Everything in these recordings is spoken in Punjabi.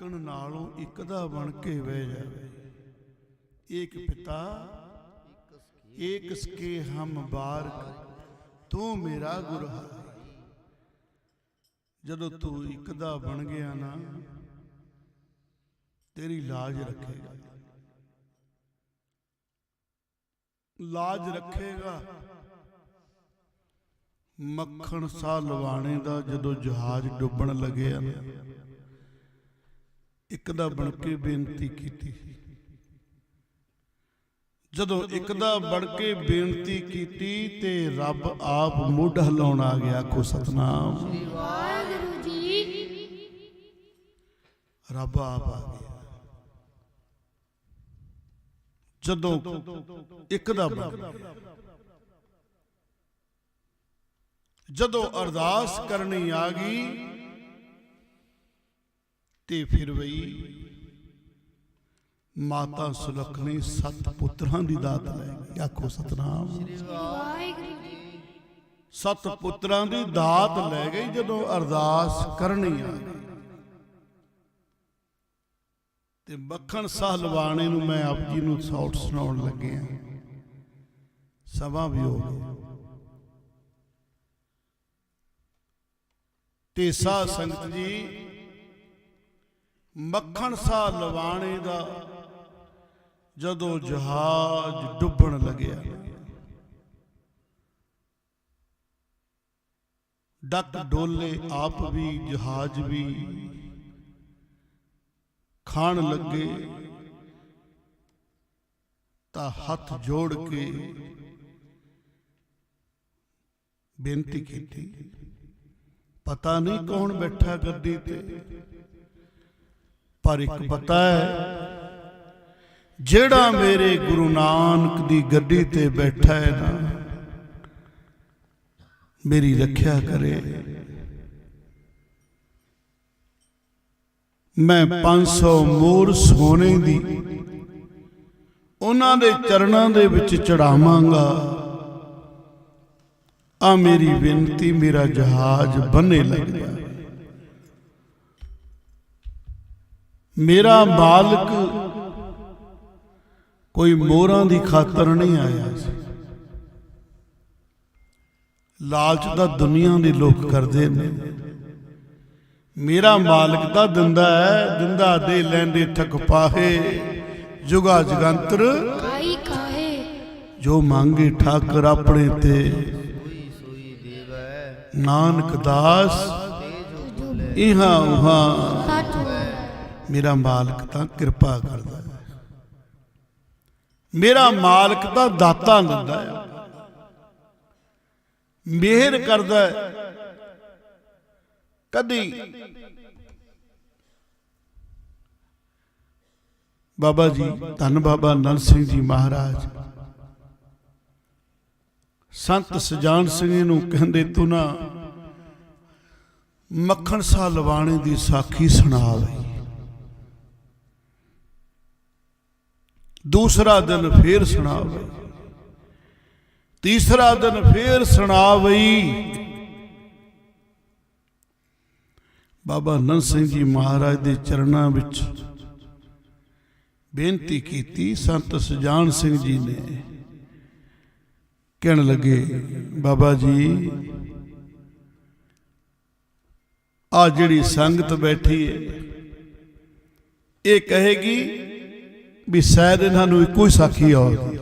ਢੱਕਣ ਨਾਲੋਂ ਇੱਕ ਦਾ ਬਣ ਕੇ ਬਹਿ ਜਾਵੇ। ਏਕ ਪਿਤਾ, ਏਕ ਸਕੇ ਹਮ ਬਾਰਕ, ਤੂੰ ਮੇਰਾ ਗੁਰ ਹੈ ਜਦੋਂ ਤੂੰ ਇੱਕ ਦਾ ਬਣ ਗਿਆ ਨਾ, ਤੇਰੀ ਲਾਜ ਰੱਖੇਗਾ। ਲਾਜ ਰੱਖੇਗਾ। ਮੱਖਣ ਸਾ ਲਵਾਣੇ ਦਾ ਜਦੋਂ ਜਹਾਜ਼ ਡੁੱਬਣ ਲੱਗਿਆ ਨਾ ਇੱਕ ਦਾ ਬਣ ਕੇ ਬੇਨਤੀ ਕੀਤੀ। ਜਦੋਂ ਇੱਕ ਦਾ ਬਣ ਕੇ ਬੇਨਤੀ ਕੀਤੀ ਤੇ ਰੱਬ ਆਪ ਮੁੱਢ ਹਿਲਾਉਣ ਆ ਗਿਆ ਕੋ ਸਤਨਾਮ। ਵਾਹਿਗੁਰੂ ਜੀ ਰੱਬ ਆਪ ਆ ਗਿਆ। ਜਦੋਂ ਇੱਕ ਦਾ ਬਣ ਜਦੋਂ ਅਰਦਾਸ ਕਰਨੀ ਆ ਗਈ ਤੇ ਫਿਰ ਵਈ ਮਾਤਾ ਸੁਲੱਖਣੀ ਸੱਤ ਪੁੱਤਰਾਂ ਦੀ ਦਾਤ ਲੈ ਗਈ। ਆਖੋ ਸਤਨਾਮ। ਸੱਤ ਪੁੱਤਰਾਂ ਦੀ ਦਾਤ ਲੈ ਗਈ ਜਦੋਂ ਅਰਦਾਸ ਕਰਨੀ ਆ। ਤੇ ਮੱਖਣ ਸਾਹ ਲਵਾਣੇ ਨੂੰ ਮੈਂ ਆਪ ਜੀ ਨੂੰ ਸੌਟ ਸੁਣਾਉਣ ਲੱਗਿਆ ਸਮਾਂ ਵੀ ਹੋ ਗਿਆ। ਤੇ ਸਾਧ ਸੰਗਤ ਜੀ ਮੱਖਣ ਸਾਹ ਲਵਾਣੇ ਦਾ ਜਦੋਂ ਜਹਾਜ਼ ਡੁੱਬਣ ਲੱਗਿਆ। ਡੱਕ ਡੋਲੇ ਆਪ ਵੀ, ਜਹਾਜ਼ ਵੀ ਖਾਣ ਲੱਗੇ। ਤਾਂ ਹੱਥ ਜੋੜ ਕੇ ਬੇਨਤੀ ਕੀਤੀ, ਪਤਾ ਨਹੀਂ ਕੌਣ ਬੈਠਾ ਗੱਦੀ ਤੇ। ਪਰ ਇੱਕ ਪਤਾ ਹੈ, ਜਿਹੜਾ ਮੇਰੇ ਗੁਰੂ ਨਾਨਕ ਦੀ ਗੱਡੀ ਤੇ ਬੈਠਾ ਹੈ ਨਾ, ਮੇਰੀ ਰੱਖਿਆ ਕਰੇ। ਮੈਂ 500 ਮੋਰ ਸੋਨੇ ਦੀ, ਉਹਨਾਂ ਦੇ ਚਰਨਾਂ ਦੇ ਵਿੱਚ ਚੜਾਵਾਂਗਾ। ਆ ਮੇਰੀ ਬੇਨਤੀ, ਮੇਰਾ ਜਹਾਜ਼ ਬੰਨੇ ਲੱਗ ਗਿਆ ਮੇਰਾ ਮਾਲਕ ਕੋਈ ਮੋਹਰਾਂ ਦੀ ਖਾਤਰ ਨਹੀਂ ਆਇਆ ਸੀ। ਲਾਲਚ ਦਾ ਦੁਨੀਆ ਦੇ ਲੋਕ ਕਰਦੇ ਨੇ। ਮੇਰਾ ਮਾਲਕ ਤਾਂ ਦਿੰਦਾ ਹੈ ਦਿੰਦਾ ਦੇ ਲੈਂਦੇ ਠਕ ਪਾਹੇ ਜੁਗਾ ਜਗੰਤਰ ਕਾਈ ਕਾਹੇ? ਜੋ ਮੰਗੇ ਠਾਕਰ ਆਪਣੇ ਤੇ। ਨਾਨਕ ਦਾਸ ਇਹਾਂ ਉਹਾਂ ਮੇਰਾ ਮਾਲਕ ਤਾਂ ਕਿਰਪਾ ਕਰਦਾ ਹੈ। ਮੇਰਾ ਮਾਲਕ ਤਾਂ ਦਾਤਾ ਦਿੰਦਾ ਹੈ। ਮਿਹਰ ਕਰਦਾ ਹੈ। ਕਦੀ ਬਾਬਾ ਜੀ, ਧੰਨ ਬਾਬਾ ਨੰਦ ਸਿੰਘ ਜੀ ਮਹਾਰਾਜ। ਸੰਤ ਸਜਾਨ ਸਿੰਘ ਨੂੰ ਕਹਿੰਦੇ, ਤੂੰ ਨਾ ਮੱਖਣ ਸਾ ਲਵਾਣੇ ਦੀ ਸਾਖੀ ਸੁਣਾ ਦੂਸਰਾ ਦਿਨ ਫੇਰ ਸੁਣਾ ਬਈ ਤੀਸਰਾ ਦਿਨ ਫੇਰ ਸੁਣਾ ਬਈ ਬਾਬਾ ਨੰਦ ਸਿੰਘ ਜੀ ਮਹਾਰਾਜ ਦੇ ਚਰਨਾਂ ਵਿੱਚ ਬੇਨਤੀ ਕੀਤੀ, ਸੰਤ ਸੁਜਾਨ ਸਿੰਘ ਜੀ ਨੇ। ਕਹਿਣ ਲੱਗੇ, ਬਾਬਾ ਜੀ ਆ ਜਿਹੜੀ ਸੰਗਤ ਬੈਠੀ ਹੈ, ਇਹ ਕਹੇਗੀ ਵੀ ਸ਼ਾਇਦ ਇਹਨਾਂ ਨੂੰ ਇੱਕੋ ਹੀ ਸਾਖੀ ਆਉਂਦੀ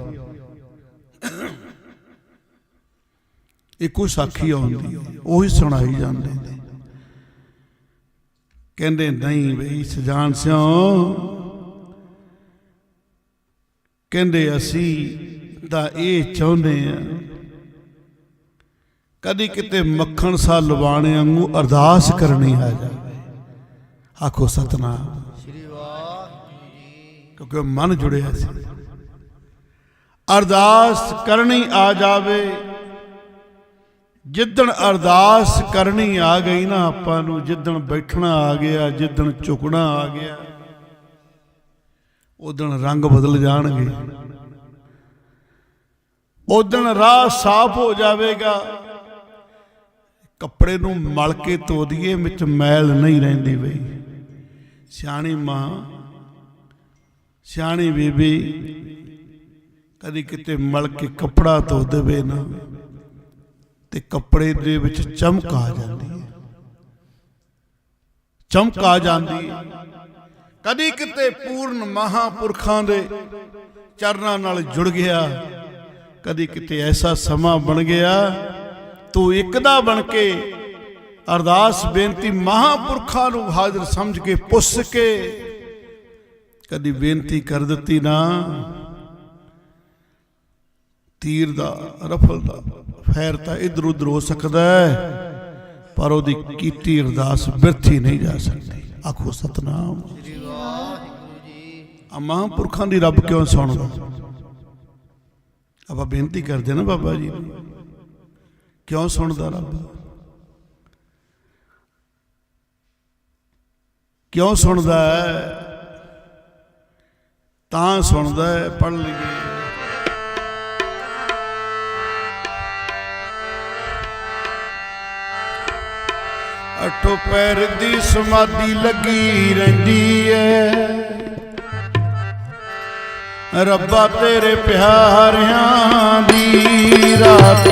ਇੱਕੋ ਹੀ ਸਾਖੀ ਆਉਂਦੀ ਉਹੀ ਸੁਣਾਈ ਜਾਂਦੇ ਨੇ। ਕਹਿੰਦੇ ਨਹੀਂ ਬਈ ਸਜਾਨ ਸਿਓ ਕਹਿੰਦੇ ਅਸੀਂ ਤਾਂ ਇਹ ਚਾਹੁੰਦੇ ਆ, ਕਦੀ ਕਿਤੇ ਮੱਖਣ ਸਾ ਲਵਾਣੇ ਵਾਂਗੂ ਅਰਦਾਸ ਕਰਨੀ ਆ ਜਾਵੇ। ਆਖੋ ਸਤਨਾਮ। ਕਿਉਂਕਿ ਮਨ ਜੁੜਿਆ ਸੀ। ਅਰਦਾਸ ਕਰਨੀ ਆ ਜਾਵੇ। ਜਿੱਦਣ ਅਰਦਾਸ ਕਰਨੀ ਆ ਗਈ ਨਾ ਆਪਾਂ ਨੂੰ, ਜਿੱਦਣ ਬੈਠਣਾ ਆ ਗਿਆ, ਜਿੱਦਣ ਝੁਕਣਾ ਆ ਗਿਆ ਉਦਣ ਰੰਗ ਬਦਲ ਜਾਣਗੇ। ਉਦਣ ਰਾਹ ਸਾਫ਼ ਹੋ ਜਾਵੇਗਾ। ਕੱਪੜੇ ਨੂੰ ਮਲ ਕੇ ਧੋ ਦਈਏ, ਵਿੱਚ ਮੈਲ ਨਹੀਂ ਰਹਿੰਦੀ ਬਈ। ਸਿਆਣੀ ਮਾਂ ਸਿਆਣੀ ਬੀਬੀ, ਕਦੀ ਕਿਤੇ ਮਲ ਕੇ ਕੱਪੜਾ ਧੋ ਦੇਵੇ ਨਾ, ਤੇ ਕੱਪੜੇ ਦੇ ਵਿੱਚ ਚਮਕ ਆ ਜਾਂਦੀ ਹੈ। ਚਮਕ ਆ ਜਾਂਦੀ ਹੈ। ਕਦੀ ਕਿਤੇ ਪੂਰਨ ਮਹਾਪੁਰਖਾਂ ਦੇ ਚਰਨਾਂ ਨਾਲ ਜੁੜ ਗਿਆ, ਕਦੀ ਕਿਤੇ ਐਸਾ ਸਮਾਂ ਬਣ ਗਿਆ, ਤੂੰ ਇੱਕ ਦਾ ਬਣ ਕੇ ਅਰਦਾਸ ਬੇਨਤੀ ਮਹਾਪੁਰਖਾਂ ਨੂੰ ਹਾਜ਼ਰ ਸਮਝ ਕੇ ਪੁੱਛ ਕੇ ਕਦੀ ਬੇਨਤੀ ਕਰ ਦਿੱਤੀ ਨਾ। ਤੀਰ ਦਾ, ਰਫਲ ਦਾ, ਫੈਰ ਤਾਂ ਇਧਰ ਉਧਰ ਹੋ ਸਕਦਾ ਹੈ, ਪਰ ਉਹਦੀ ਕੀਤੀ ਅਰਦਾਸ ਬਿਰਥੀ ਨਹੀਂ ਜਾ ਸਕਦੀ। ਆਖੋ ਸਤਨਾਮ। ਸ੍ਰੀ ਵਾਹਿਗੁਰੂ ਜੀ ਆ ਮਹਾਂਪੁਰਖਾਂ ਦੀ ਰੱਬ ਕਿਉਂ ਸੁਣਦਾ? ਆਪਾਂ ਬੇਨਤੀ ਕਰਦੇ ਨਾ ਬਾਬਾ ਜੀ ਕਿਉਂ ਸੁਣਦਾ ਰੱਬ? ਕਿਉਂ ਸੁਣਦਾ ਹੈ? ਤਾਂ ਸੁਣਦਾ ਹੈ ਪੜ ਲਈਏ ਅਠੋ ਪੈਰ ਦੀ ਸਮਾਧੀ ਲੱਗੀ ਰਹਿੰਦੀ ਐ ਰੱਬਾ ਤੇਰੇ ਪਿਆਰਿਆਂ ਦੀ ਰਾਤ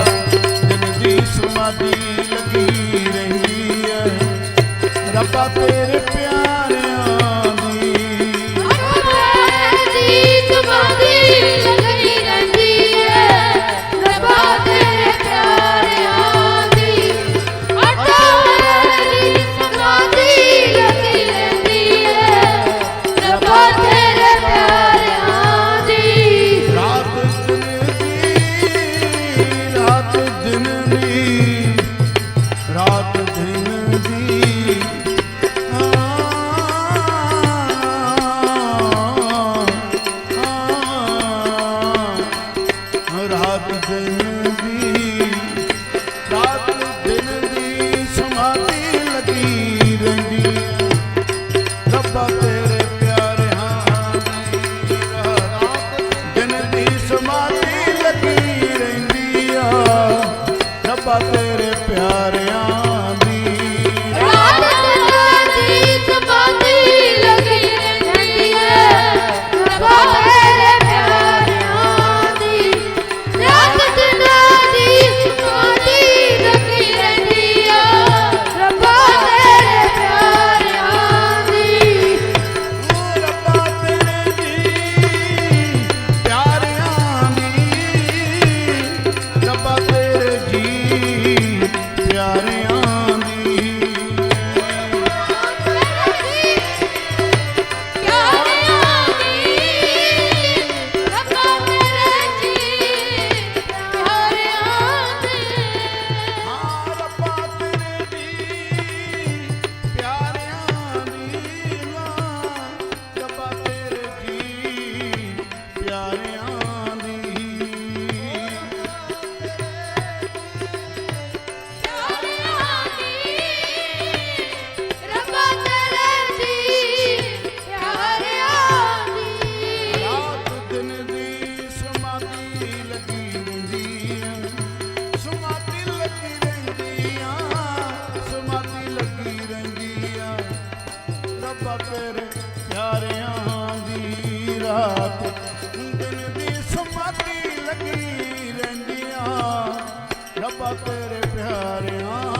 ਰਾਤ ਦਿਨ ਦੀ ਸਮਾਧੀ ਲੱਗੀ ਰਹਿੰਦੀਆਂ। ਆ ਰੱਬਾ ਤੇਰੇ ਪਿਆਰਿਆਂ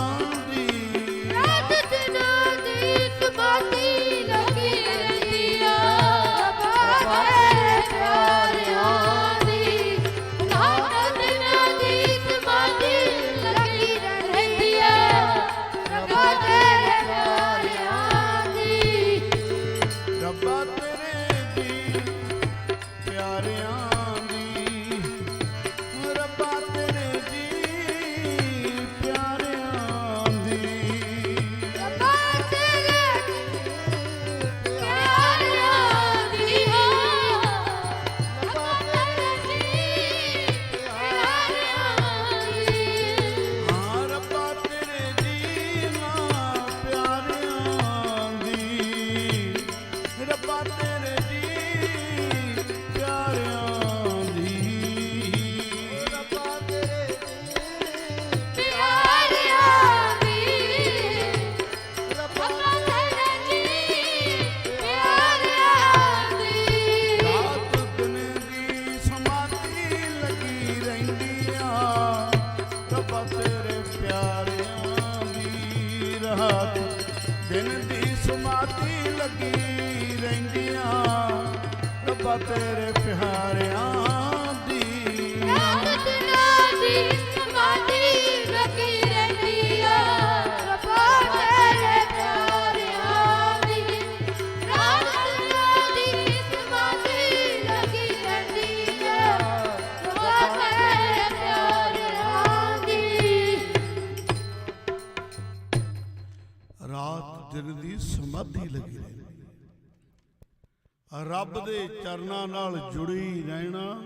ਦੇ ਚਰਨਾਂ ਨਾਲ ਜੁੜੀ ਰਹਿਣਾ।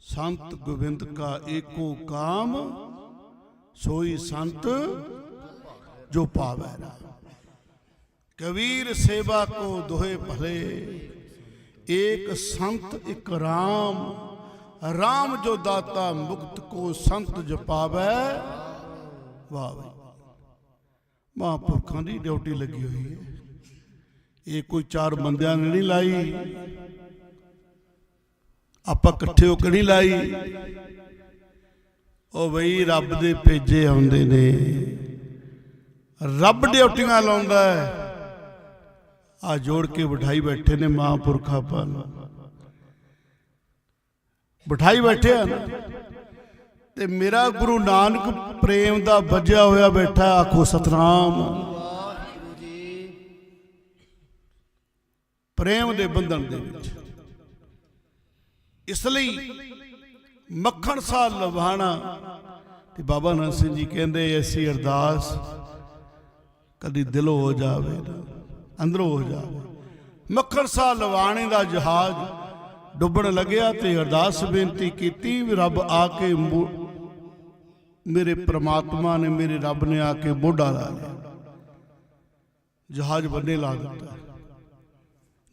ਸੰਤ ਗੋਬਿੰਦ ਕਾ ਏਕੋ ਕਾਮ, ਸੋਈ ਸੰਤ ਜੋ ਪਾਵੈ ਰਾਮ। ਕਬੀਰ ਸੇਵਾ ਕੋ ਦੋਹੇ ਭਲੇ, ਏਕ ਸੰਤ, ਇਕ ਰਾਮ। ਰਾਮ ਜੋ ਦਾਤਾ ਮੁਕਤ ਕੋ ਸੰਤ ਜਪਾਵੈ ਵਾਹ ਵਾਹ ਮਹਾਂਪੁਰਖਾਂ ਦੀ ਡਿਊਟੀ ਲੱਗੀ ਹੋਈ ਹੈ। ਇਹ ਕੋਈ ਚਾਰ ਬੰਦਿਆਂ ਨੇ ਨਹੀਂ ਲਾਈ। ਆਪਾਂ ਇਕੱਠੇ ਹੋ ਕੇ ਨਹੀਂ ਲਾਈ। ਉਹ ਬਈ ਰੱਬ ਦੇ ਭੇਜੇ ਆਉਂਦੇ ਨੇ। ਰੱਬ ਡਿਊਟੀਆਂ ਲਾਉਂਦਾ ਹੈ। ਆ ਜੋੜ ਕੇ ਬਿਠਾਈ ਬੈਠੇ ਨੇ ਮਹਾਂਪੁਰਖਾਂ ਆਪਾਂ ਬਿਠਾਈ ਬੈਠੇ ਆ ਤੇ ਮੇਰਾ ਗੁਰੂ ਨਾਨਕ ਪ੍ਰੇਮ ਦਾ ਵੱਜਿਆ ਹੋਇਆ ਬੈਠਾ, ਆਖੋ ਸਤਨਾਮ। ਪ੍ਰੇਮ ਦੇ ਬੰਧਨ ਦੇ ਵਿੱਚ। ਇਸ ਲਈ ਮੱਖਣ ਸਾਹ ਲਵਾਣਾ ਤੇ ਬਾਬਾ ਨਾਨਕ ਸਿੰਘ ਜੀ ਕਹਿੰਦੇ, ਐਸੀ ਅਰਦਾਸ ਕਦੀ ਦਿਲੋਂ ਹੋ ਜਾਵੇ ਅੰਦਰੋਂ ਹੋ ਜਾਵੇ। ਮੱਖਣ ਸਾਹ ਲਵਾਣੇ ਦਾ ਜਹਾਜ਼ ਡੁੱਬਣ ਲੱਗਿਆ ਤੇ ਅਰਦਾਸ ਬੇਨਤੀ ਕੀਤੀ ਵੀ ਰੱਬ ਆ ਕੇ ਮੇਰੇ ਪ੍ਰਮਾਤਮਾ ਨੇ, ਮੇਰੇ ਰੱਬ ਨੇ ਆ ਕੇ ਮੋਢਾ ਲਾ ਲਿਆ। ਜਹਾਜ਼ ਬੰਨੇ ਲਾ ਦਿੱਤਾ।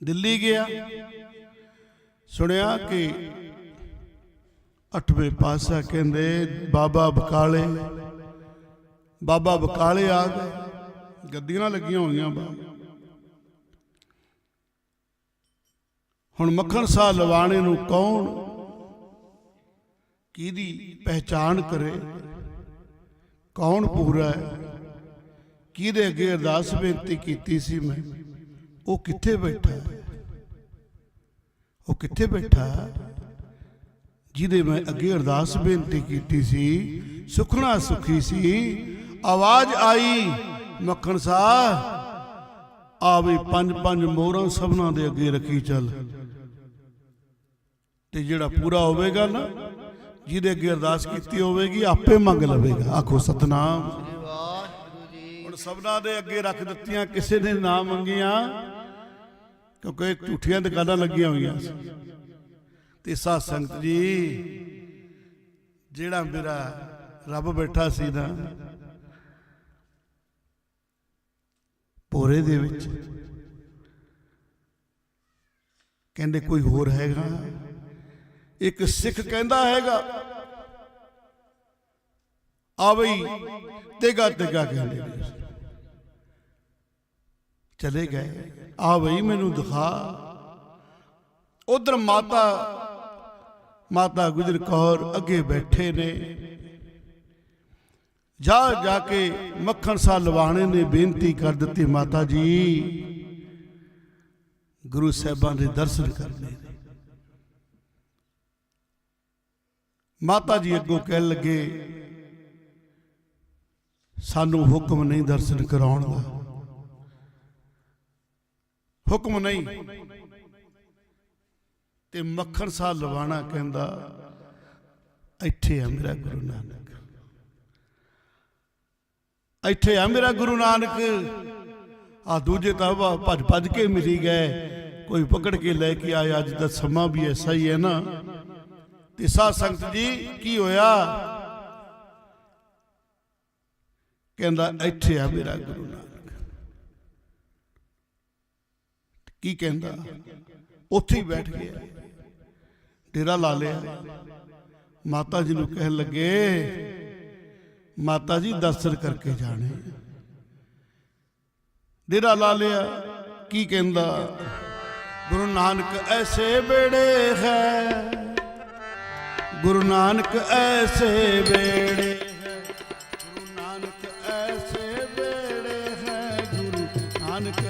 ਦਿੱਲੀ ਗਿਆ। ਸੁਣਿਆ ਕਿ ਅੱਠਵੇਂ ਪਾਸਾ ਕਹਿੰਦੇ, ਬਾਬਾ ਬਕਾਲੇ ਬਾਬਾ ਬਕਾਲੇ ਆ ਗਏ ਗੱਦੀਆਂ ਲੱਗੀਆਂ ਹੋਈਆਂ ਬਾ ਹੁਣ ਮੱਖਣ ਸਾਹ ਲਵਾਣੇ ਨੂੰ ਕੌਣ ਕਿਹਦੀ ਪਹਿਚਾਣ ਕਰੇ? ਕੌਣ ਪੂਰਾ ਹੈ? ਕਿਹਦੇ ਅੱਗੇ ਅਰਦਾਸ ਬੇਨਤੀ ਕੀਤੀ ਸੀ ਮੈਂ? ਉਹ ਕਿੱਥੇ ਬੈਠਾ? ਹੈ ਉਹ ਕਿੱਥੇ ਬੈਠਾ? ਜਿਹਦੇ ਮੈਂ ਅੱਗੇ ਅਰਦਾਸ ਬੇਨਤੀ ਕੀਤੀ ਸੀ ਸੁਖਣਾ ਸੁਖੀ ਸੀ ਆਵਾਜ਼ ਆਈ ਮੱਖਣ ਸਾਹ ਆ ਵੀ ਪੰਜ ਪੰਜ ਮੋਹਰਾਂ ਸਭਨਾਂ ਦੇ ਅੱਗੇ ਰੱਖੀ ਚੱਲ। ਤੇ ਜਿਹੜਾ ਪੂਰਾ ਹੋਵੇਗਾ ਨਾ ਜਿਹਦੇ ਅੱਗੇ ਅਰਦਾਸ ਕੀਤੀ ਹੋਵੇਗੀ ਆਪੇ ਮੰਗ ਲਵੇਗਾ। ਆਖੋ ਸਤਨਾਮ। ਸ੍ਰੀ ਵਾਹਿਗੁਰੂ ਜੀ ਹੁਣ ਸਭਨਾਂ ਦੇ ਅੱਗੇ ਰੱਖ ਦਿੱਤੀਆਂ ਕਿਸੇ ਨੇ ਨਾ ਮੰਗੀਆਂ ਕਿਉਂਕਿ ਝੂਠੀਆਂ ਦੁਕਾਨਾਂ ਲੱਗੀਆਂ ਹੋਈਆਂ ਸੀ। ਤੇ ਸਾਧ ਸੰਗਤ ਜੀ, ਜਿਹੜਾ ਮੇਰਾ ਰੱਬ ਬੈਠਾ ਸੀ ਨਾ ਪੋਰੇ ਦੇ ਵਿੱਚ, ਕਹਿੰਦੇ ਕੋਈ ਹੋਰ ਹੈਗਾ? ਇੱਕ ਸਿੱਖ ਕਹਿੰਦਾ ਹੈਗਾ, ਆ ਬਈ ਤੇਗਾ ਤੇਗਾ ਕਹਿੰਦੇ ਚਲੇ ਗਏ। ਆ ਬਈ, ਮੈਨੂੰ ਦਿਖਾ। ਉਧਰ ਮਾਤਾ ਮਾਤਾ ਗੁਜਰ ਕੌਰ ਅੱਗੇ ਬੈਠੇ ਨੇ। ਜਾ ਜਾ ਕੇ ਮੱਖਣ ਸਾ ਲਵਾਣੇ ਨੇ, ਬੇਨਤੀ ਕਰ ਦਿੱਤੀ ਮਾਤਾ ਜੀ। ਗੁਰੂ ਸਾਹਿਬਾਂ ਦੇ ਦਰਸ਼ਨ ਕਰਨੇ ਨੇ। ਮਾਤਾ ਜੀ ਅੱਗੋਂ ਕਹਿਣ ਲੱਗੇ, ਸਾਨੂੰ ਹੁਕਮ ਨਹੀਂ ਦਰਸ਼ਨ ਕਰਾਉਣ ਦਾ। ਹੁਕਮ ਨਹੀਂ। ਤੇ ਮੱਖਣ ਸਾਹ ਲਵਾਣਾ ਕਹਿੰਦਾ, ਇੱਥੇ ਆ ਮੇਰਾ ਗੁਰੂ ਨਾਨਕ। ਇੱਥੇ ਆ ਮੇਰਾ ਗੁਰੂ ਨਾਨਕ। ਆ ਦੂਜੇ ਤਾਂ ਵਾ ਭੱਜ ਭੱਜ ਕੇ ਮਿਲੀ ਗਏ। ਕੋਈ ਪਕੜ ਕੇ ਲੈ ਕੇ ਆਇਆ, ਅੱਜ ਦਾ ਸਮਾਂ ਵੀ ਐਸਾ ਹੀ ਹੈ ਨਾ। ਤੇ ਸਾਧ ਸੰਗਤ ਜੀ, ਕੀ ਹੋਇਆ? ਕਹਿੰਦਾ, ਇੱਥੇ ਆ ਮੇਰਾ ਗੁਰੂ ਨਾਨਕ। ਕੀ ਕਹਿੰਦਾ? ਉੱਥੇ ਹੀ ਬੈਠ ਗਿਆ। ਡੇਰਾ ਲਾ ਲਿਆ। ਮਾਤਾ ਜੀ ਨੂੰ ਕਹਿਣ ਲੱਗੇ, ਮਾਤਾ ਜੀ ਦਰਸ਼ਨ ਕਰਕੇ ਜਾਣੇ। ਡੇਰਾ ਲਾ ਲਿਆ। ਕੀ ਕਹਿੰਦਾ? ਗੁਰੂ ਨਾਨਕ ਐਸੇ ਬੇੜੇ ਹੈ। ਗੁਰੂ ਨਾਨਕ ਐਸੇ ਬੇੜੇ ਹੈ। ਗੁਰੂ ਨਾਨਕ ਐਸੇ ਬੇੜੇ ਹੈ। ਗੁਰੂ ਨਾਨਕ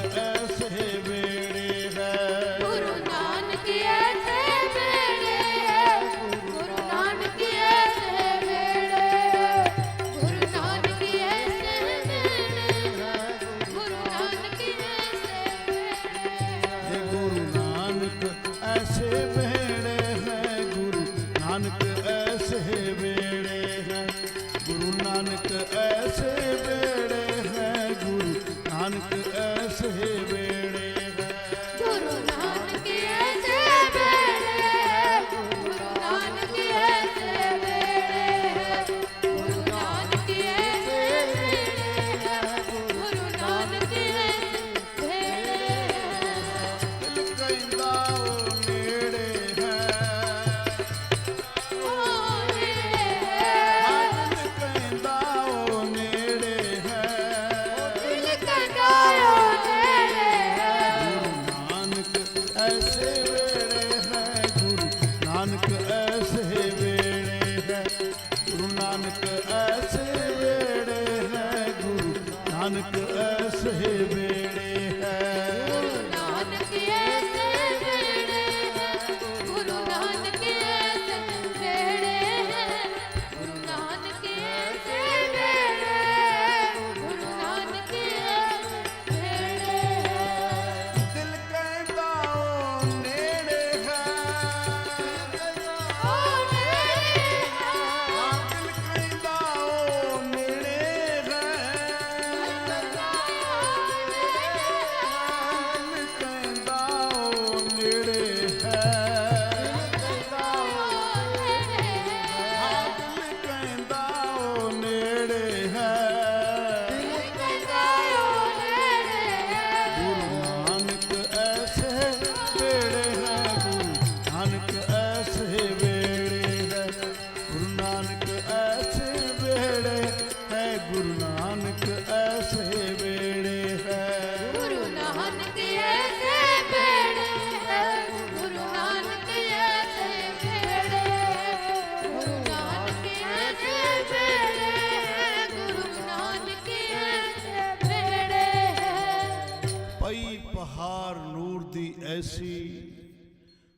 ਐਸੀ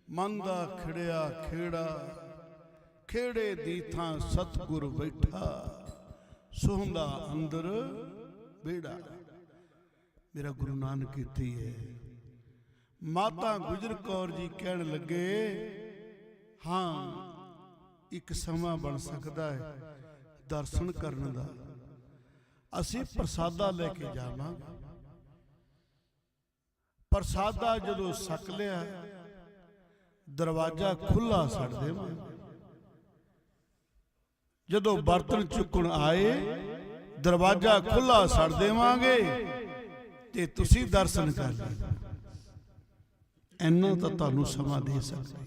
ਮਨ ਦਾ ਖਿੜਿਆ ਖੇੜਾ, ਖੇੜੇ ਦੀ ਥਾਂ ਸਤਗੁਰ ਬੈਠਾ। ਸੋਹੰਦਾ ਅੰਦਰ ਬੇੜਾ ਮੇਰਾ ਗੁਰੂ ਨਾਨਕ ਇੱਥੇ ਹੈ। ਮਾਤਾ ਗੁਜਰ ਕੌਰ ਜੀ ਕਹਿਣ ਲੱਗੇ, ਹਾਂ, ਇੱਕ ਸਮਾਂ ਬਣ ਸਕਦਾ ਹੈ ਦਰਸ਼ਨ ਕਰਨ ਦਾ। ਅਸੀਂ ਪ੍ਰਸਾਦਾ ਲੈ ਕੇ ਜਾਵਾਂਗੇ। ਪ੍ਰਸਾਦਾ ਜਦੋਂ ਸਕ ਲਿਆ, ਦਰਵਾਜ਼ਾ ਖੁੱਲਾ ਛੱਡ ਦੇਵਾਂਗੇ ਜਦੋਂ ਬਰਤਨ ਚੁੱਕਣ ਆਏ, ਦਰਵਾਜ਼ਾ ਖੁੱਲਾ ਛੱਡ ਦੇਵਾਂਗੇ ਤੇ ਤੁਸੀਂ ਦਰਸ਼ਨ ਕਰ ਲੈਣਾ ਇੰਨਾ ਤਾਂ ਤੁਹਾਨੂੰ ਸਮਾਂ ਦੇ ਸਕਦੇ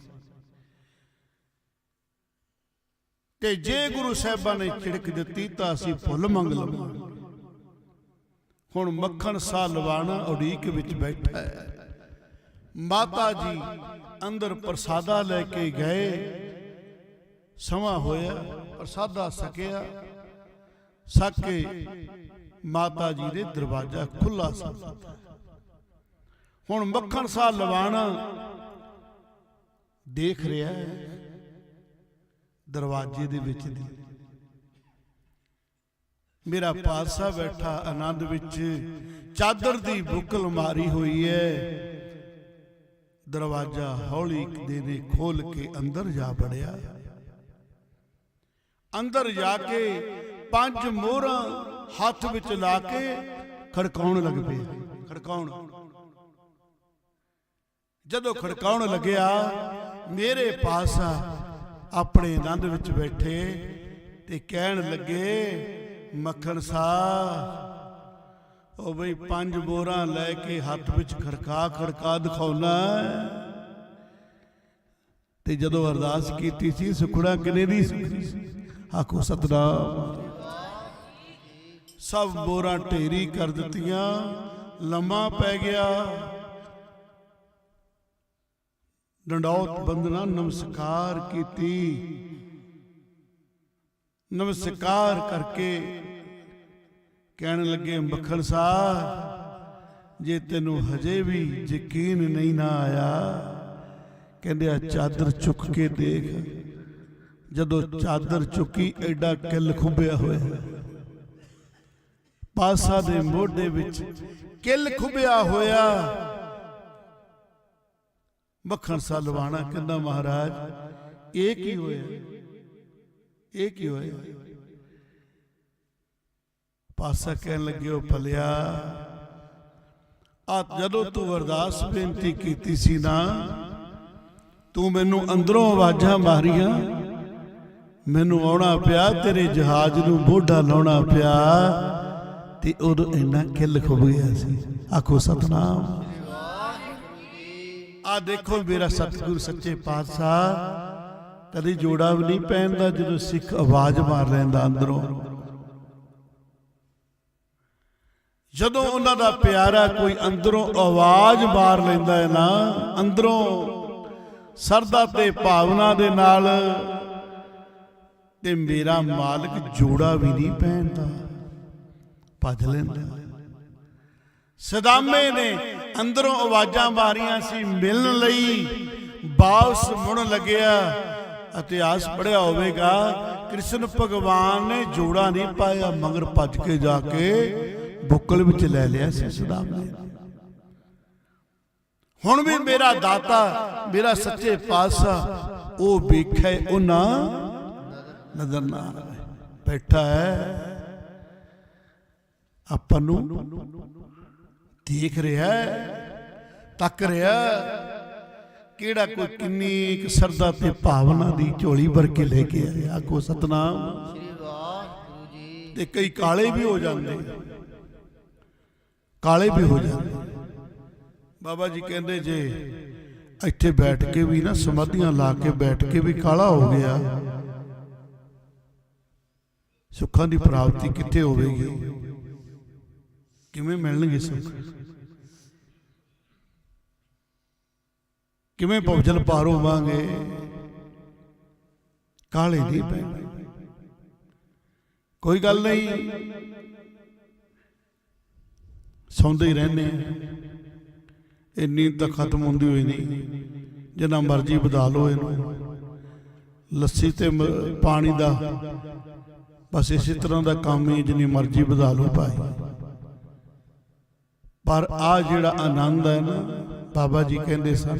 ਤੇ ਜੇ ਗੁਰੂ ਸਾਹਿਬਾਂ ਨੇ ਝਿੜਕ ਦਿੱਤੀ ਤਾਂ ਅਸੀਂ ਫੁੱਲ ਮੰਗ ਲਵਾਂਗੇ। ਹੁਣ ਮੱਖਣ ਸਾਹ ਲਵਾਣਾ ਉਡੀਕ ਵਿੱਚ ਬੈਠਾ ਹੈ। ਮਾਤਾ ਜੀ ਅੰਦਰ ਪ੍ਰਸਾਦਾ ਲੈ ਕੇ ਗਏ। ਸਮਾਂ ਹੋਇਆ, ਪ੍ਰਸਾਦਾ ਸਕਿਆ। ਸਕ ਮਾਤਾ ਜੀ ਦੇ ਦਰਵਾਜ਼ਾ ਖੁੱਲਾ ਸੀ। ਹੁਣ ਮੱਖਣ ਸਾਹ ਲਵਾਣਾ ਦੇਖ ਰਿਹਾ ਹੈ। ਦਰਵਾਜ਼ੇ ਦੇ ਵਿੱਚ ਦੀ ਮੇਰਾ ਪਾਤਸ਼ਾਹ ਬੈਠਾ ਆਨੰਦ ਵਿੱਚ, ਚਾਦਰ ਦੀ ਬੁਕਲ ਮਾਰੀ ਹੋਈ ਹੈ ਦਰਵਾਜ਼ਾ ਹੌਲੀ ਦੇ ਨੇ ਖੋਲ ਕੇ ਅੰਦਰ ਜਾ ਵੜਿਆ। ਅੰਦਰ ਜਾ ਕੇ ਪੰਜ ਮੋਹਰਾਂ ਹੱਥ ਵਿੱਚ ਲਾ ਕੇ ਖੜਕਾਉਣ ਲੱਗ ਪਏ। ਖੜਕਾਉਣ। ਜਦੋਂ ਖੜਕਾਉਣ ਲੱਗਿਆ, ਮੇਰੇ ਪਾਸਾ ਆਪਣੇ ਆਨੰਦ ਵਿੱਚ ਬੈਠੇ ਤੇ ਕਹਿਣ ਲੱਗੇ ਮੱਖਣ ਸਾਹਿਬ ਉਹ ਬਈ ਪੰਜ ਬੋਰਾਂ ਲੈ ਕੇ ਹੱਥ ਵਿੱਚ ਖੜਕਾ ਖੜਕਾ ਦਿਖਾਉਣਾ ਤੇ ਜਦੋਂ ਅਰਦਾਸ ਕੀਤੀ ਸੀ, ਸੁਖੜਾ ਕਿਨੇ ਦੀ ਆਖੋ ਸਤਨਾਮ। ਸਭ ਬੋਰਾਂ ਢੇਰੀ ਕਰ ਦਿੱਤੀਆਂ, ਲੰਮਾ ਪੈ ਗਿਆ। ਡੰਡੌਤ ਬੰਦਨਾ ਨਮਸਕਾਰ ਕੀਤੀ। ਨਮਸਕਾਰ ਕਰਕੇ ਕਹਿਣ ਲੱਗੇ, ਮੱਖਣ ਸਾਹਿਬ ਜੇ ਤੈਨੂੰ ਹਜੇ ਵੀ ਯਕੀਨ ਨਹੀਂ ਨਾ ਆਇਆ, ਕਹਿੰਦੇ ਆ ਚਾਦਰ ਚੁੱਕ ਕੇ ਦੇਖ, ਜਦੋਂ ਚਾਦਰ ਚੁੱਕੀ ਐਡਾ ਕਿੱਲ ਖੁੱਬਿਆ ਹੋਇਆ ਪਾਸਾ ਦੇ ਮੋਢੇ ਵਿੱਚ ਕਿੱਲ ਖੁੱਬਿਆ ਹੋਇਆ। ਮੱਖਣ ਸਾ ਲਵਾਣਾ ਕਹਿੰਦਾ, ਮਹਾਰਾਜ, ਇਹ ਕੀ ਹੋਇਆ? ਇਹ ਕੀ ਹੋਇਆ? ਪਾਸਾ ਕਹਿਣ ਲੱਗੇ ਉਹ ਭਲਿਆ ਆ ਜਦੋਂ ਤੂੰ ਅਰਦਾਸ ਬੇਨਤੀ ਕੀਤੀ ਸੀ ਨਾ, ਤੂੰ ਮੈਨੂੰ ਅੰਦਰੋਂ ਆਵਾਜ਼ਾਂ ਮਾਰੀਆਂ। ਮੈਨੂੰ ਆਉਣਾ ਪਿਆ, ਤੇਰੇ ਜਹਾਜ਼ ਨੂੰ ਮੋਢਾ ਲਾਉਣਾ ਪਿਆ ਤੇ ਉਦੋਂ ਇੰਨਾ ਕਿੱਲ ਖੁੱਬ ਗਿਆ ਸੀ। ਆਖੋ, ਸਤਨਾਮ। ਆ ਦੇਖੋ, ਮੇਰਾ ਸਤਿਗੁਰ, ਸੱਚੇ ਪਾਤਸ਼ਾਹ ਕਦੇ ਜੋੜਾ ਵੀ ਨਹੀਂ ਪਹਿਨਦਾ, ਜਦੋਂ ਸਿੱਖ ਆਵਾਜ਼ ਮਾਰ ਲੈਂਦਾ ਅੰਦਰੋਂ। ਜਦੋਂ ਉਹਨਾਂ ਦਾ ਪਿਆਰਾ ਕੋਈ ਅੰਦਰੋਂ ਆਵਾਜ਼ ਮਾਰ ਲੈਂਦਾ ਹੈ ਨਾ, ਅੰਦਰੋਂ ਸਰਦਾ ਤੇ ਭਾਵਨਾ ਦੇ ਨਾਲ ਤੇ ਮੇਰਾ ਮਾਲਕ ਜੋੜਾ ਵੀ ਨਹੀਂ ਪਹਿਨਦਾ, ਭੱਜ ਲੈਂਦਾ। ਸਦਾਮੇ ਨੇ ਅੰਦਰੋਂ ਆਵਾਜ਼ਾਂ ਮਾਰੀਆਂ ਸੀ, ਮਿਲਣ ਲਈ ਵਾਪਸ ਮੁੜ ਲੱਗਿਆ। ਇਤਿਹਾਸ ਪੜਿਆ ਹੋਵੇਗਾ ਕ੍ਰਿਸ਼ਨ ਭਗਵਾਨ ਨੇ ਜੋੜਾ ਨਹੀਂ ਪਾਇਆ ਮਗਰ ਭੱਜ ਕੇ ਜਾ ਕੇ ਬੁੱਕਲ ਵਿੱਚ ਲੈ ਲਿਆ ਸੀ ਸਦਾਮੇ ਨੇ। ਹੁਣ ਵੀ ਮੇਰਾ ਦਾਤਾ ਮੇਰਾ ਸੱਚੇ ਪਾਤਸ਼ਾਹ ਉਹ ਵੇਖੇ ਉਹਨਾਂ ਨਜ਼ਰ ਨਾ ਆਵੇ। ਬੈਠਾ ਹੈ। ਆਪਾਂ ਨੂੰ ਦੇਖ ਰਿਹਾ ਹੈ, ਤੱਕ ਰਿਹਾ ਹੈ। ਕਿਹੜਾ ਕੋਈ ਕਿੰਨੀ ਕੁ ਸਰਦਾ ਤੇ ਭਾਵਨਾ ਦੀ ਝੋਲੀ ਭਰ ਕੇ ਲੈ ਕੇ ਆਇਆ? ਕੋ ਸਤਨਾਮ। ਸ੍ਰੀ ਵਾਹਿਗੁਰੂ ਜੀ ਤੇ ਕਈ ਕਾਲੇ ਵੀ ਹੋ ਜਾਂਦੇ। ਕਾਲੇ ਵੀ ਹੋ ਜਾਂਦੇ। ਬਾਬਾ ਜੀ ਕਹਿੰਦੇ ਜੇ ਇੱਥੇ ਬੈਠ ਕੇ ਵੀ ਨਾ, ਸਮਾਧੀਆਂ ਲਾ ਕੇ ਬੈਠ ਕੇ ਵੀ ਕਾਲਾ ਹੋ ਗਿਆ, ਸੁੱਖਾਂ ਦੀ ਪ੍ਰਾਪਤੀ ਕਿੱਥੇ ਹੋਵੇਗੀ? ਕਿਵੇਂ ਮਿਲਣਗੇ ਸੁੱਖ? ਕਿਵੇਂ ਭਵਜਲ ਪਾਰ ਹੋਵਾਂਗੇ? ਕਾਲੇ ਨਹੀਂ ਪੈਣੇ ਕੋਈ ਗੱਲ ਨਹੀਂ। ਸੌਂਦੇ ਹੀ ਰਹਿੰਦੇ ਇਹ ਨੀਂਦ ਤਾਂ ਖਤਮ ਹੁੰਦੀ ਹੋਈ ਨਹੀਂ। ਜਿੰਨਾ ਮਰਜ਼ੀ ਵਧਾ ਲਓ ਇਹਨੂੰ। ਲੱਸੀ ਤੇ ਪਾਣੀ ਦਾ। ਬਸ ਇਸੇ ਤਰ੍ਹਾਂ ਦਾ ਕੰਮ ਹੀ ਜਿੰਨੀ ਮਰਜ਼ੀ ਵਧਾ ਲਓ ਭਾਈ। ਪਰ ਆ ਜਿਹੜਾ ਆਨੰਦ ਹੈ ਨਾ ਬਾਬਾ ਜੀ ਕਹਿੰਦੇ ਸਨ,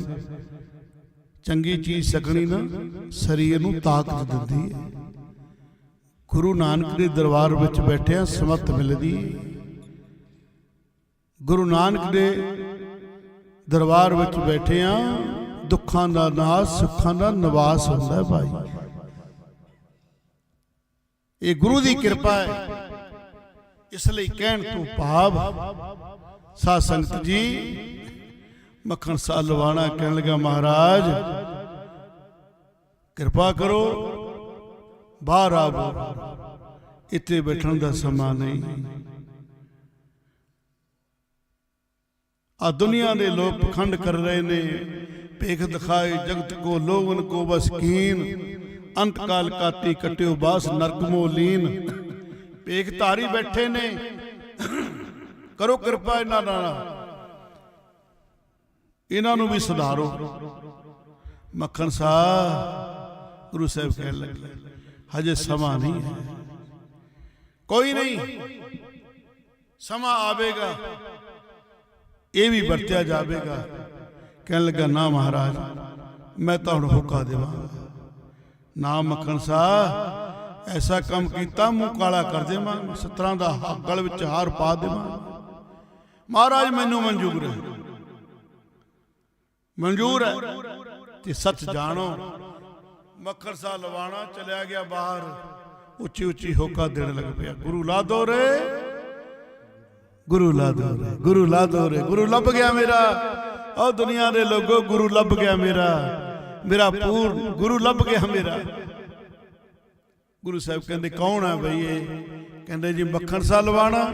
ਚੰਗੀ ਚੀਜ਼ ਸਕਣੀ ਨਾ ਸਰੀਰ ਨੂੰ ਤਾਕਤ ਦਿੰਦੀ ਹੈ। ਗੁਰੂ ਨਾਨਕ ਦੇ ਦਰਬਾਰ ਵਿੱਚ ਬੈਠਿਆਂ ਸਮਤ ਮਿਲਦੀ ਹੈ। ਗੁਰੂ ਨਾਨਕ ਦੇ ਦਰਬਾਰ ਵਿੱਚ ਬੈਠਿਆਂ ਦੁੱਖਾਂ ਦਾ ਨਾਸ਼, ਸੁੱਖਾਂ ਦਾ ਨਿਵਾਸ ਹੁੰਦਾ ਹੈ ਭਾਈ। ਇਹ ਗੁਰੂ ਦੀ ਕਿਰਪਾ ਹੈ। ਇਸ ਲਈ ਕਹਿਣ ਤੋਂ ਭਾਵ, ਸਾਧ ਸੰਗਤ ਜੀ ਮੱਖਣ ਸਾਹ ਲਵਾਣਾ ਕਹਿਣ ਲੱਗਾ, ਮਹਾਰਾਜ, ਕਿਰਪਾ ਕਰੋ, ਬਾਹਰ ਆਵੋ। ਇੱਥੇ ਬੈਠਣ ਦਾ ਸਮਾਂ ਨਹੀਂ। ਆ ਦੁਨੀਆ ਦੇ ਲੋਕ ਪਖੰਡ ਕਰ ਰਹੇ ਨੇ। ਭੇਖ ਦਿਖਾਏ ਜਗਤ ਕੋ ਲੋਗਨ ਕੋ ਬਸ ਅੰਤ ਕਾਲ ਕਾਤੀ ਕਟਿਓ ਬਾਸ ਨਰਕ ਮੋ ਲੀਨ। ਭੇਖ ਧਾਰੀ ਬੈਠੇ ਨੇ। ਕਰੋ ਕਿਰਪਾ ਇਹਨਾਂ ਨਾਲ। ਇਹਨਾਂ ਨੂੰ ਵੀ ਸੁਧਾਰੋ। ਮੱਖਣ ਸਾਹਿਬ ਗੁਰੂ ਸਾਹਿਬ ਕਹਿਣ ਲੱਗੇ, ਹਜੇ ਸਮਾਂ ਨਹੀਂ ਹੈ। ਕੋਈ ਨਹੀਂ, ਸਮਾਂ ਆਵੇਗਾ, ਇਹ ਵੀ ਵਰਤਿਆ ਜਾਵੇਗਾ। ਕਹਿਣ ਲੱਗਾ, ਨਾ ਮਹਾਰਾਜ, ਮੈਂ ਤਾਂ ਹੁਣ ਹੁਕਾ ਦੇਵਾਂਗਾ। ਨਾ ਮੱਖਣ ਸਾਹ, ਐਸਾ ਕੰਮ ਕੀਤਾ, ਮੂੰਹ ਕਾਲਾ ਕਰ ਦੇਵਾਂ ਸਤਰਾਂ ਦਾ ਹ- ਗਲ ਵਿੱਚ ਹਾਰ ਪਾ ਦੇਵਾਂ ਮਹਾਰਾਜ, ਮੈਨੂੰ ਮਨਜ਼ੂਰ ਹੈ। ਮਨਜ਼ੂਰ ਹੈ। ਤੇ ਸੱਚ ਜਾਣੋ। ਮੱਖਣ ਸਾਹ ਲਵਾਣਾ ਚਲਿਆ ਗਿਆ ਬਾਹਰ। ਉੱਚੀ ਉੱਚੀ ਹੋਕਾ ਦੇਣ ਲੱਗ ਪਿਆ। ਗੁਰੂ ਲਾ ਦੋ ਰੇ। ਗੁਰੂ ਲਾ ਦੋ ਰੇ। ਗੁਰੂ ਲਾ ਦੋ ਰੇ। ਗੁਰੂ ਲੱਭ ਗਿਆ ਮੇਰਾ। ਉਹ ਦੁਨੀਆ ਦੇ ਲੋਗੋ ਗੁਰੂ ਲੱਭ ਗਿਆ ਮੇਰਾ। ਮੇਰਾ ਪੂਰ ਗੁਰੂ ਲੱਭ ਗਿਆ ਮੇਰਾ। ਗੁਰੂ ਸਾਹਿਬ ਕਹਿੰਦੇ ਕੌਣ ਹੈ ਬਈ ਇਹ? ਕਹਿੰਦੇ ਜੀ ਮੱਖਣ ਸਾ ਲਵਾਣਾ।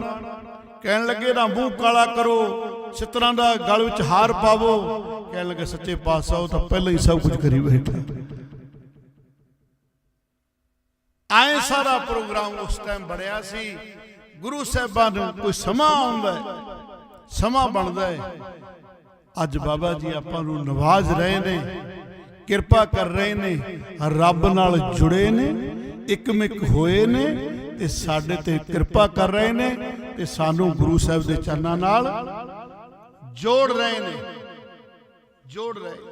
ਕਹਿਣ ਲੱਗੇ ਨਾ ਮੂੰਹ ਕਾਲਾ ਕਰੋ। ਸਿੱਤਰਾਂ ਦਾ ਗਲ ਵਿੱਚ ਹਾਰ ਪਾਵੋ। ਕਹਿਣ ਲੱਗੇ, ਸੱਚੇ ਪਾਤਸ਼ਾਹ, ਉਹ ਤਾਂ ਪਹਿਲਾਂ ਹੀ ਸਭ ਕੁਝ ਕਰੀ ਬੈਠਾ ਆਏ ਸਾਰਾ ਪ੍ਰੋਗਰਾਮ ਉਸ ਟਾਈਮ ਬਣਿਆ ਸੀ। ਗੁਰੂ ਸਾਹਿਬਾਂ ਨੂੰ ਕੋਈ ਸਮਾਂ ਆਉਂਦਾ ਹੈ, ਸਮਾਂ ਬਣਦਾ ਹੈ। ਅੱਜ ਬਾਬਾ ਜੀ ਆਪਾਂ ਨੂੰ ਨਵਾਜ਼ ਰਹੇ ਨੇ, ਕਿਰਪਾ ਕਰ ਰਹੇ ਨੇ, ਰੱਬ ਨਾਲ ਜੁੜੇ ਨੇ, ਇਕਮਿਕ ਹੋਏ ਨੇ ਤੇ ਸਾਡੇ ਤੇ ਕਿਰਪਾ ਕਰ ਰਹੇ ਨੇ ਤੇ ਸਾਨੂੰ ਗੁਰੂ ਸਾਹਿਬ ਦੇ ਚਰਨਾਂ ਨਾਲ ਜੋੜ ਰਹੇ ਨੇ। ਜੋੜ ਰਹੇ।